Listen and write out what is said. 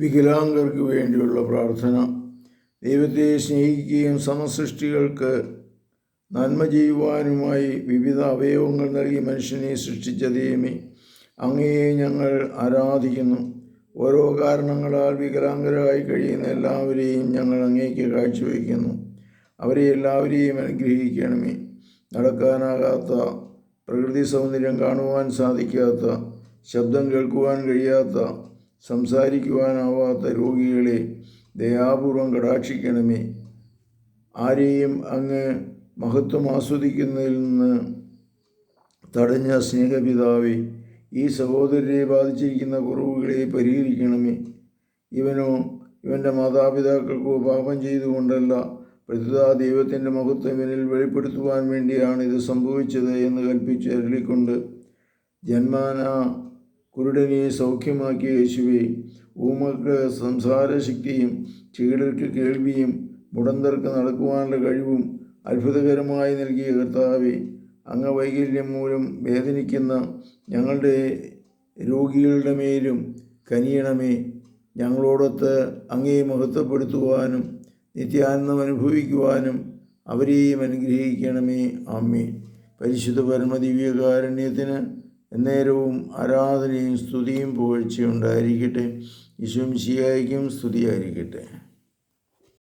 വികലാംഗർക്ക് വേണ്ടിയുള്ള പ്രാർത്ഥന. ദൈവത്തെ സ്നേഹിക്കുകയും സമസൃഷ്ടികൾക്ക് നന്മ ചെയ്യുവാനുമായി വിവിധ അവയവങ്ങൾ നൽകി മനുഷ്യനെ സൃഷ്ടിച്ച ദൈവമേ അങ്ങയെ ഞങ്ങൾ ആരാധിക്കുന്നു. ഓരോ കാരണങ്ങളാൽ വികലാംഗരായി കഴിയുന്ന എല്ലാവരെയും ഞങ്ങൾ അങ്ങേക്ക് കാഴ്ചവെക്കുന്നു അവരെ എല്ലാവരെയും അനുഗ്രഹിക്കണമേ. നടക്കാനാകാത്ത പ്രകൃതി സൗന്ദര്യം കാണുവാൻ സാധിക്കാത്ത ശബ്ദം കേൾക്കുവാൻ കഴിയാത്ത സംസാരിക്കുവാനാവാത്ത രോഗികളെ ദയാപൂർവം കടാക്ഷിക്കണമേ. ആരെയും അങ്ങ് മഹത്വം ആസ്വദിക്കുന്നതിൽ നിന്ന് തടഞ്ഞ സ്നേഹപിതാവേ ഈ സഹോദരരെ ബാധിച്ചിരിക്കുന്ന കുറവുകളെ പരിഹരിക്കണമേ. ഇവനോ ഇവന്റെ മാതാപിതാക്കൾക്കോ പാപം ചെയ്തുകൊണ്ടല്ല പ്രതുത ദൈവത്തിന്റെ മഹത്വം ഇവനിൽ വെളിപ്പെടുത്തുവാൻ വേണ്ടിയാണ് ഇത് സംഭവിച്ചത് എന്ന് കൽപ്പിച്ച് അരുളിക്കൊണ്ട് ജന്മാന കുരുടനെ സൗഖ്യമാക്കിയ യേശുവെ ഊമക്ക് സംസാരശക്തിയും ചീടർക്ക് കേൾവിയും മുടന്തർക്ക് നടക്കുവാനുള്ള കഴിവും അത്ഭുതകരമായി നൽകിയ കർത്താവെ അംഗവൈകല്യം മൂലം വേദനിക്കുന്ന ഞങ്ങളുടെ രോഗികളുടെ മേലും കനിയണമേ. ഞങ്ങളോടൊത്ത് അങ്ങേ മഹത്വപ്പെടുത്തുവാനും നിത്യാനന്ദം അനുഭവിക്കുവാനും അവരെയും അനുഗ്രഹിക്കണമേ. അമ്മേ പരിശുദ്ധ പരമദിവ്യകാരുണ്യത്തിന് എന്നേരവും ആരാധനയും സ്തുതിയും പുകഴ്ചയുണ്ടായിരിക്കട്ടെ യശും ശിയായിക്കും സ്തുതിയായിരിക്കട്ടെ.